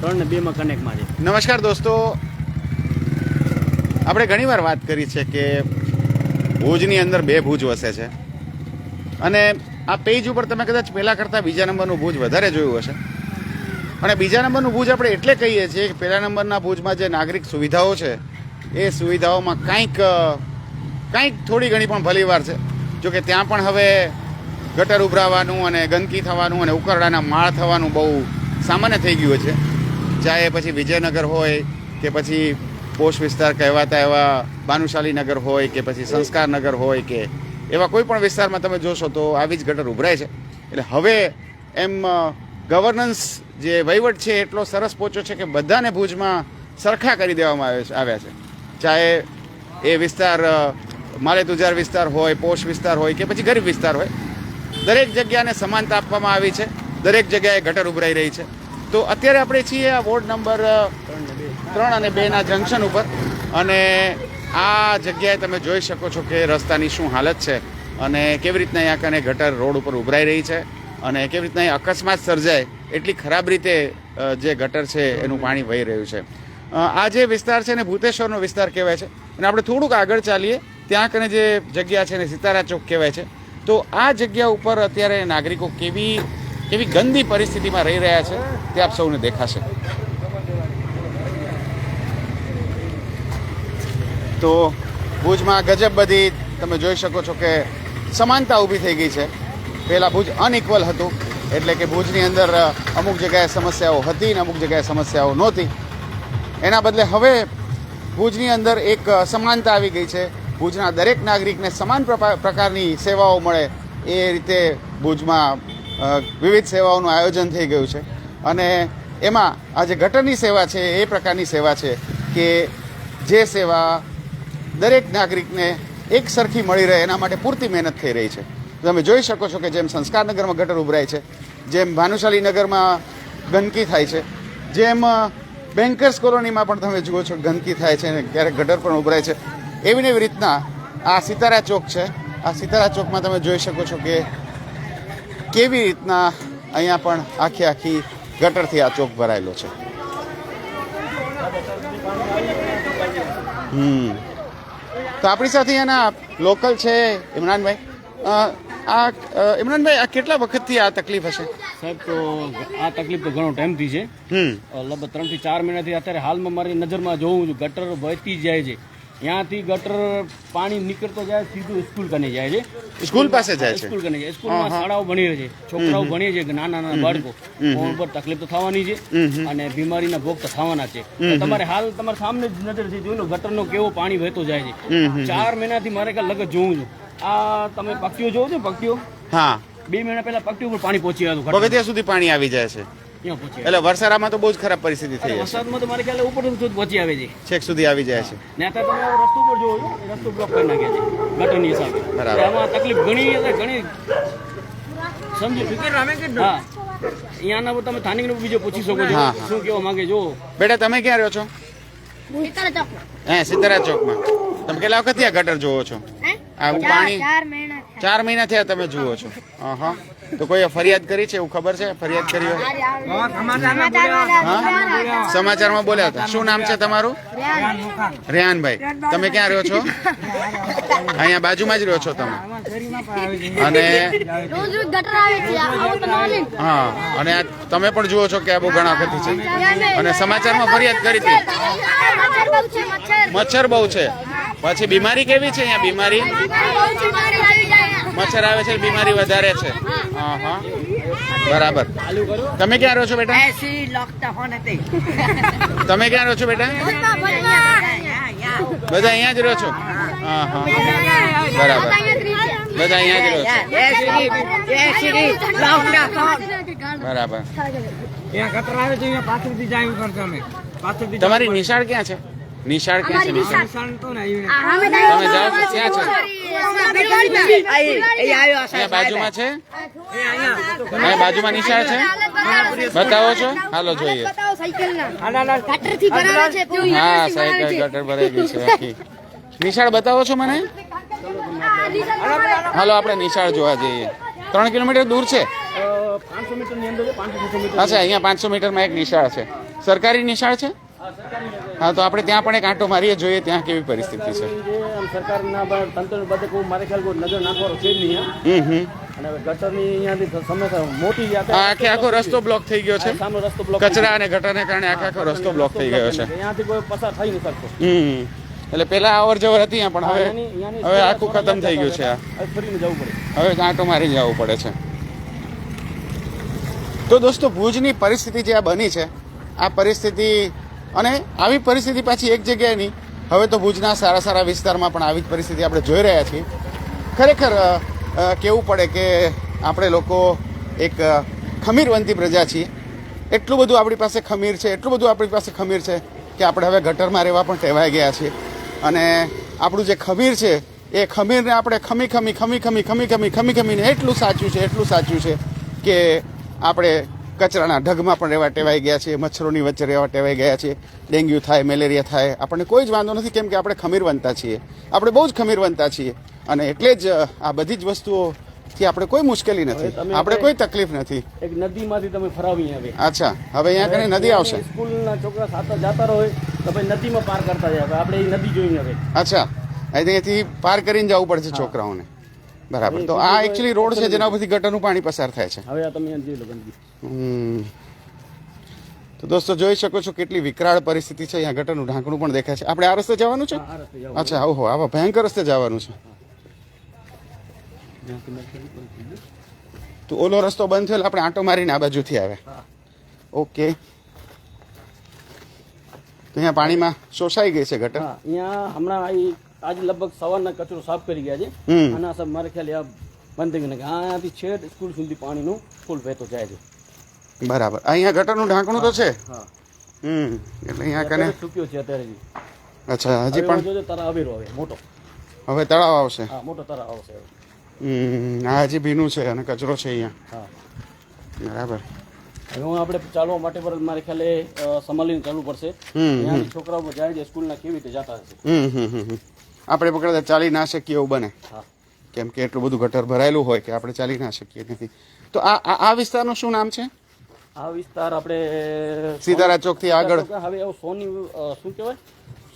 ત્રણ ને બેમાં કનેક્ટ મારી. નમસ્કાર દોસ્તો. આપણે ઘણીવાર વાત કરી છે કે ભુજની અંદર બે ભુજ વસે છે. અને આ પેજ ઉપર તમે કદાચ પહેલા કરતાં બીજા નંબરનું ભુજ વધારે જોયું હશે. અને બીજા નંબરનું ભુજ આપણે એટલે કહીએ છીએ કે પહેલા નંબરના ભુજમાં જે નાગરિક સુવિધાઓ છે, એ સુવિધાઓમાં કાંઈક કાંઈક થોડી ઘણી પણ ભલીવાર છે. જો કે ત્યાં પણ હવે ગટર ઉભરાવાનું અને ગંદકી થવાનું અને ઉકરડાના માળ થવાનું બહુ સામાન્ય થઈ ગયું છે. ચાહે પછી વિજયનગર હોય કે પછી પોષ વિસ્તાર કહેવાતા એવા ભાનુશાલી નગર હોય કે પછી સંસ્કાર નગર હોય કે એવા કોઈ પણ વિસ્તારમાં તમે જોશો તો આવી જ ગટર ઉભરાય છે. એટલે હવે એમ ગવર્નન્સ જે વહીવટ છે એટલો સરસ પહોંચ્યો છે કે બધાને ભુજમાં સરખા કરી દેવામાં આવે આવ્યા છે. ચાહે એ વિસ્તાર અ, માલે તુજાર વિસ્તાર હોય પોષ વિસ્તાર હોય કે પછી ગરીબ વિસ્તાર હોય દરેક જગ્યાને સમાનતા આપવામાં આવી છે. દરેક જગ્યાએ ગટર ઉભરાઈ રહી છે. તો અત્યારે આપણે છીએ આ વોર્ડ નંબર ત્રણ અને બેના જંકશન ઉપર. અને આ જગ્યાએ તમે જોઈ શકો છો કે રસ્તાની શું હાલત છે અને કેવી રીતના અહીંયા કને ગટર રોડ ઉપર ઉભરાઈ રહી છે અને કેવી રીતના અકસ્માત સર્જાય એટલી ખરાબ રીતે જે ગટર છે એનું પાણી વહી રહ્યું છે. આ જે વિસ્તાર છે ને ભૂતેશ્વરનો વિસ્તાર કહેવાય છે. અને આપણે થોડુંક આગળ ચાલીએ, ત્યાં કને જે જગ્યા છે ને સિતારા ચોક કહેવાય છે. તો આ જગ્યા ઉપર અત્યારે નાગરિકો કેવી કેવી ગંદી પરિસ્થિતિમાં રહી રહ્યા છે તે આપ સૌને દેખાશે. તો ભુજમાં ગજબ બધી તમે જોઈ શકો છો કે સમાનતા ઊભી થઈ ગઈ છે. પહેલાં ભુજ અનઇક્વલ હતું, એટલે કે ભુજની અંદર અમુક જગ્યાએ સમસ્યાઓ હતી ને અમુક જગ્યાએ સમસ્યાઓ નહોતી. એના બદલે હવે ભુજની અંદર એક સમાનતા આવી ગઈ છે. ભુજના દરેક નાગરિકને સમાન પ્રકારની સેવાઓ મળે એ રીતે ભુજમાં વિવિધ સેવાઓનું આયોજન થઈ ગયું છે. અને એમાં આ જે ગટરની સેવા છે, એ પ્રકારની સેવા છે કે જે સેવા દરેક નાગરિકને એક સરખી મળી રહે, એના માટે પૂરતી મહેનત થઈ રહી છે. તમે જોઈ શકો છો કે જેમ સંસ્કારનગરમાં ગટર ઉભરાય છે, જેમ ભાનુશાલી નગરમાં ગંદકી થાય છે, જેમ બેન્કર્સ કોલોનીમાં પણ તમે જુઓ છો ગંદકી થાય છે અને ક્યારેક ગટર પણ ઉભરાય છે. એવી ને એવી રીતના આ સિતારા ચોક છે. આ સિતારા ચોકમાં તમે જોઈ શકો છો કે કેવી રીતના અહીંયા પણ આખી આખી ગટરથી આ ચોક ભરાયેલો છે? હમ. તો આપણી સાથે એના લોકલ છે ઇમરાનભાઈ. આ ઇમરાનભાઈ આ કેટલા વખતથી આ તકલીફ હશે? સાહેબ તો આ તકલીફ તો ઘણો ટાઈમથી છે. લગભગ ત્રણથી ચાર મહિનાથી અત્યારે હાલમાં મારી નજરમાં જોઉં છું ગટર વહેતી જાય છે. ત્યાંથી ગટર પાણી નીકળતો જાય સીધું સ્કૂલ કને જાય છે. સ્કૂલ પાસે જાય છે. સ્કૂલ કને જાય. સ્કૂલમાં શાળાઓ ભણી છે. છોકરાઓ ભણીએ છે નાના નાના બાળકો ફોન પર તકલીફ તો થવાની છે અને બીમારીના ભોગ તો થવાના છે. તમારે હાલ તમારા સામે જ નજરથી જોઈ લો ગટરનો કેવો પાણી વહેતો જાય છે. ચાર મહિનાથી મારે કાંઈ લગત જોઉં છું. આ તમે પક્ષીઓ જોવો છો પક્ષીઓ? હા. બે મહિના પહેલા પક્ષીઓ ઉપર પાણી પહોંચી આવ્યું પગથિયા સુધી પાણી આવી જાય છે. એટલે વરસાદમાં તો બહુ જ ખરાબ પરિસ્થિતિ થઈ. વરસાદમાં તો મારે ખ્યાલ ઉપર સુધી પહોંચી આવે છે. છેક સુધી આવી જાય છે. ને તમે રસ્તો પર જોવો છો રસ્તો બ્લોક કરી નાખ્યા છે ગટરની હિસાબે. બરાબર. આમાં તકલીફ ઘણી એટલે ઘણી સમજી. હા. અહીંયાના પર તમે સ્થાનિકને બીજો પૂછી શકો છો. શું કેવા માંગે જો બેટા તમે ક્યાં રહ્યો છો. હે સિત્તેરા ચોકમાં. તમે કેટલા વખત ગટર જોવો છો? આ ચાર- પાણી ચાર મહિના થયા. ચાર મહિના થયા તમે જુઓ છો. હા તો કોઈએ ફરિયાદ કરી છે એવું ખબર છે? ફરિયાદ કરી હોય? સમાચારમાં બોલ્યા હતા. શું નામ છે તમારું? રેહાનભાઈ. તમે ક્યાં રહ્યો છો? અહીંયા બાજુમાં જ રહ્યો છો તમે. અને. હા, અને તમે પણ જુઓ છો કે બહુ ઘણા વખત છે. અને સમાચારમાં ફરિયાદ કરી હતી. મચ્છર બહુ છે. પછી બીમારી કેવી છે અહીંયા? બીમારી? મચ્છર આવે છે બીમારી વધારે છે. હા હા. બરાબર. તમે ક્યાં રહો છો બેટા? તમે ક્યાં રહો છો બેટા? બધા અહીંયા જ રહો છો? હા હા. બરાબર. બધા અહીંયા જ રહો છો? બરાબર. તમારી નિશાળ ક્યાં છે? નિશાળ ક્યાં છે નિશાળ? તો નહીં તમે જાઓ ક્યાં છો? અહીંયા બાજુમાં છે? અહીંયા બાજુમાં નિશાળ છે? બતાવો. છો? હાલો જોઈએ. હા સાયકલ ગટર ભરાઈ ગઈ નિશાળ બતાવો છો મને? હાલો આપણે નિશાળ જોવા જઈએ. ત્રણ કિલોમીટર દૂર છે? અચ્છા અહીંયા પાંચસો મીટરમાં એક નિશાળ છે. સરકારી નિશાળ છે? હા તો આપણે ત્યાં પણ એક આંટો મારીએ જોઈએ ત્યાં કેવી પરિસ્થિતિ છે. સરકારના તંત્ર બધે કોઈ મારે ખ્યાલ કોઈ નજર નાખવાનો છે નહીં હમ હમ. આખે આખો રસ્તો બ્લોક થઈ ગયો છે. કચરા અને ગટરને કારણે આખે આખો રસ્તો બ્લોક થઈ ગયો છે. એટલે પેલા અવર જવર હતી પણ હવે હવે આખું ખતમ થઈ ગયું છે હવે ફરીને જવું પડે. હવે આંટો મારી જવું પડે છે. તો દોસ્તો ભુજની પરિસ્થિતિ જે આ બની છે આ પરિસ્થિતિ અને આવી પરિસ્થિતિ પાછી એક જગ્યાએ નહીં. હવે તો ભુજના સારા સારા વિસ્તારમાં પણ આવી જ પરિસ્થિતિ આપણે જોઈ રહ્યા છીએ. ખરેખર કહેવું પડે કે આપણે લોકો એક ખમીરવંતી પ્રજા છીએ. એટલું બધું આપણી પાસે ખમીર છે, એટલું બધું આપણી પાસે ખમીર છે કે આપણે હવે ગટરમાં રહેવા પણ ટેવાઈ ગયા છીએ. અને આપણું જે ખમીર છે, એ ખમીરને આપણે ખમી ખમી ખમી ખમી ખમી ખમી ખમી ખમીને એટલું સાચું છે, એટલું સાચું છે કે આપણે કચરાના ઢગમાં પણ રહેવા ટેવાઈ ગયા છે મચ્છરોની વચ્ચે રહેવા ટેવાઈ ગયા છે ડેન્ગ્યુ થાય મેલેરિયા થાય આપણને કોઈ જ વાંધો નથી કેમ કે આપણે ખમીરવંતા છીએ. આપણે બહુ જ ખમીરવંતા છીએ. અને એટલે જ આ બધી જ વસ્તુઓથી આપણે કોઈ મુશ્કેલી નથી. આપણે કોઈ તકલીફ નથી. એક નદીમાંથી તમે ફરાવી આવે અચ્છા. હવે અહીંયા કને નદી આવશે. સ્કૂલના છોકરા સાથે જતા હોય તો ભાઈ નદીમાં પાર કરતા જાય. હવે આપણે એ નદી જોઈને હવે. અચ્છા. અહીંથી પાર કરીને જવું પડશે છોકરાઓને. બરાબર. તો આ એકચ્યુઅલી રોડ છે જેના પરથી ગટરનું પાણી પસાર થાય છે. હવે આ તમે જોઈ લો ગંદકી. તો દોસ્તો જોઈ શકો છો કેટલી વિકરાળ પરિસ્થિતિ છે. અહીંયા ગટરનું ઢાંકણું પણ દેખાય છે. આપણે આ રસ્તે જવાનું છે? અચ્છા ઓહો આવા ભયંકર રસ્તે જવાનું છે. તો ઓલો રસ્તો બંધ થયો આપણે આંટો મારીને આ બાજુથી આવે. ઓકે. તો અહીંયા પાણીમાં શોષાઈ ગઈ છે ગટર? અહીંયા હમણાં આજે લગભગ સવારના કચરો સાફ કરી ગયા છે. અને આ મારે ખ્યાલ આ બંધ થઈ ગયું અહીંયાથી છેડ સ્કૂલ સુધી પાણીનું ફૂલ વહેતો જાય છે. બરાબર. અહીંયા ગટરનું ઢાંકણું તો છે? હા હમ. એટલે અહીંયા કને સૂક્યો છે અત્યારે જી. અચ્છા હજી પણ જોજો તારા અવેરો આવે મોટો. હવે તળાવ આવશે? હા મોટો તળાવ આવશે. હમ. આ હજી ભીનું છે અને કચરો છે અહીંયા. હા. બરાબર. હવે હું આપણે ચાલવા માટે પર મારે ખ્યાલે સંભાળીને ચાલવું પડશે. છોકરાઓ જાય છે સ્કૂલના કેવી રીતે જતા હશે. હમ હમ હમ હમ. આપણે પકડતા ચાલી ના શકીએ એવું બને. કેમ કે એટલું બધું ગટર ભરાયેલું હોય કે આપણે ચાલી ના શકીએ નથી તો આ આ વિસ્તારનું શું નામ છે? આ વિસ્તાર આપણે સીતારા ચોકથી આગળ. હવે સોની શું કહેવાય?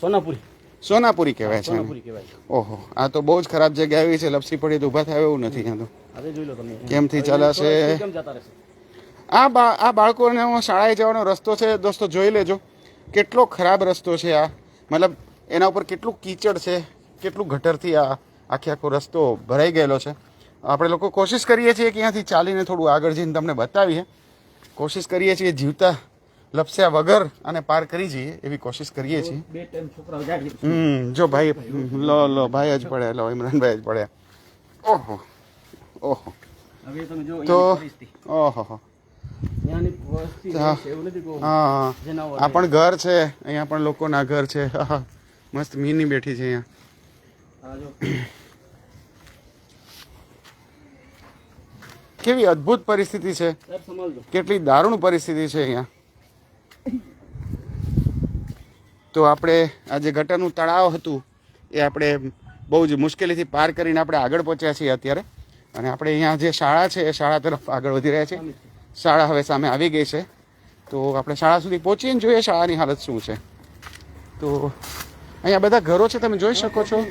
સોનાપુરી. સોનાપુરી કહેવાય છે એને. સોનાપુરી કહેવાય. ઓહો આ તો બહુ જ ખરાબ જગ્યા આવી છે લપસી પડી તો ઊભા થાય એવું નથી ત્યાં તો હવે જોઈ લો તમે. કેમથી ચાલાશે? કેમ જતા રહેશે. આ આ બાળકોને હું શાળાએ જવાનો રસ્તો છે દોસ્તો જોઈ લેજો. કેટલો ખરાબ રસ્તો છે આ. મતલબ એના ઉપર કેટલું કીચડ છે. કેટલું ગટરથી આ આખે આખો રસ્તો ભરાઈ ગયેલો છે. આપણે લોકો કોશિશ કરીએ છીએ કે અહીંયાથી ચાલીને થોડું આગળ જઈને તમને બતાવીએ. કોશિશ કરીએ છીએ જીવતા લપસ્યા વગર અને પાર કરી જઈએ એવી કોશિશ કરીએ છીએ. હમ જો ભાઈ લો લો ભાઈ જ પડે લો ઇમરાનભાઈ જ પડે. ઓહો ઓહો. તો ઓહો હો. આ પણ ઘર છે અહીંયા પણ લોકોના ઘર છે. મસ્ત મીની બેઠી છે અહીંયા. કેવી અદ્ભુત પરિસ્થિતિ છે? કેટલી દારૂણ પરિસ્થિતિ છે અહીંયા. તો આપણે આ જે ગટરનું તળાવ હતું એ આપણે બહુ જ મુશ્કેલીથી પાર કરીને આપણે આગળ પહોંચ્યા છીએ અત્યારે. અને આપણે અહીંયા જે શાળા છે એ શાળા તરફ આગળ વધી રહ્યા છે શાળા હવે સામે આવી ગઈ છે. તો આપણે શાળા સુધી પહોંચીને જોઈએ શાળાની હાલત શું છે. તો અહીંયા બધા ઘરો છે, તમે જોઈ શકો છો.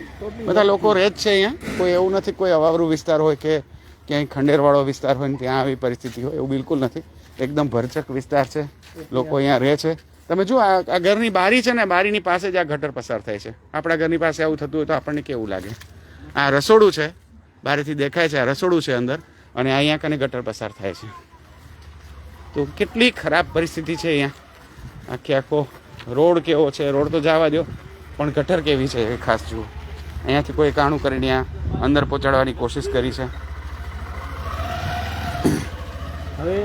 બધા લોકો રહે જ છે અહીંયા. કોઈ એવું નથી, કોઈ અવાવરું વિસ્તાર હોય કે ક્યાંય ખંડેરવાળો વિસ્તાર હોય ને ત્યાં આવી પરિસ્થિતિ હોય, એવું બિલકુલ નથી. એકદમ ભરચક વિસ્તાર છે. લોકો અહીંયા રહે છે. તમે જુઓ, આ ઘરની બારી છે ને, બારીની પાસે જ આ ગટર પસાર થાય છે. આપણા ઘરની પાસે આવું થતું હોય તો આપણને કેવું લાગે? આ રસોડું છે. બારીથી દેખાય છે આ રસોડું છે અંદર અને અહીંયા કને ગટર પસાર થાય છે. તો કેટલી ખરાબ પરિસ્થિતિ છે અહીંયા. આખે આખો રોડ કેવો છે? રોડ તો જવા દો. પણ ગટર કેવી છે એ ખાસ જુઓ. અહીંયાથી કોઈ કાણું કરીને આ અંદર પહોંચાડવાની કોશિશ કરી છે. હવે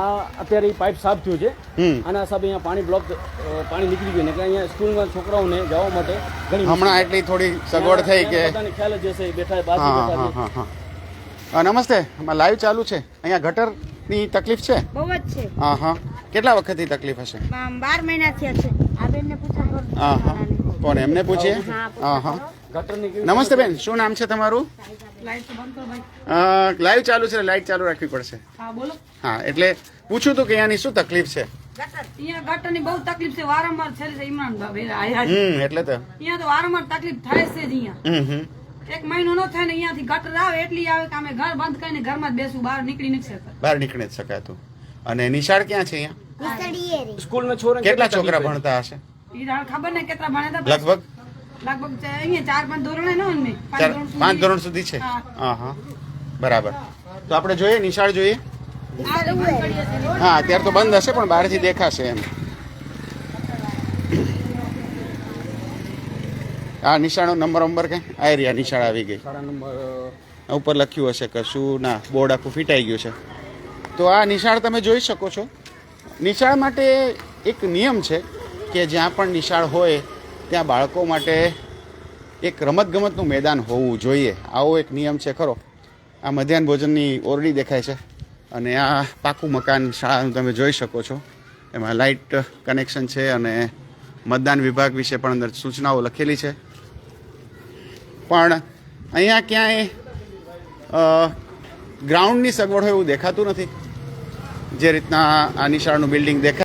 આ અત્યારે એ પાઇપ સાફ થયું છે. આના હિસાબે અહીંયા પાણી બ્લોક પાણી નીકળી ગયું. ને કે અહીંયા સ્કૂલમાં છોકરાઓને જવા માટે ઘણી હમણાં એટલી થોડી સગવડ થઈ કે ખ્યાલ જ હશે બેઠા બાજુ હા હા હા. હા નમસ્તે. લાઈવ ચાલુ છે. અહીંયા ગટરની તકલીફ છે? બહુ જ છે. હા હા. કેટલા વખતથી તકલીફ હશે? બાર મહિના થયા છે. આ બેનને પૂછા હા હા. કોણ એમને પૂછીએ? હા હા નમસ્તે બેન શું નામ છે તમારું? લાઈવ ચાલુ છે લાઈટ ચાલુ રાખવી પડશે. હા બોલો. હા એટલે પૂછ્યું તું કે અહીંયાની શું તકલીફ છે? અહીંયા ગટરની બહુ તકલીફ છે વારંવાર છે છે ઇમરાન ભાભી આયા છે. હમ એટલે તો. અહીંયા તો વારંવાર તકલીફ થાય છે જ અહીંયા. હમ હમ. એક મહિનો ન થાય ને અહીંયાથી ગટર આવે એટલી આવે કે અમે ઘર બંધ કરીને ઘરમાં જ બેસું બહાર નીકળી નથી બહાર નીકળી જ અને નિશાળ ક્યાં છે અહીંયા? રે. કેટલા છોકરા ભણતા હશે? ખબર ને કેટલા ભણે તા લગભગ? લગભગ અહીંયા ચાર પાંચ ધોરણે ને ચાર પાંચ ધોરણ સુધી. છે. હા. હા બરાબર. તો આપણે જોઈએ નિશાળ જોઈએ. હા અત્યારે તો બંધ હશે પણ બહારથી દેખાશે એમ. આ નિશાળનો નંબર નંબર કઈ? આ રહ્યા નિશાળ આવી ગઈ. નંબર ઉપર લખ્યું હશે કે શું ના બોર્ડ આખું ફિટાઈ ગયું છે. તો આ નિશાળ તમે જોઈ શકો છો. નિશાળ માટે એક નિયમ છે કે જ્યાં પણ નિશાળ હોય, ત્યાં બાળકો માટે એક રમતગમતનું મેદાન હોવું જોઈએ. આવો એક નિયમ છે ખરો. આ મધ્યાહન ભોજનની ઓરડી દેખાય છે અને આ પાકું મકાન શાળાનું તમે જોઈ શકો છો. એમાં લાઇટ કનેક્શન છે અને મતદાન વિભાગ વિશે પણ અંદર સૂચનાઓ લખેલી છે. પણ અહીંયા ક્યાંય ગ્રાઉન્ડની સગવડ હોય એવું દેખાતું નથી. જે રીતના આ નિશાળનું બિલ્ડિંગ દેખાય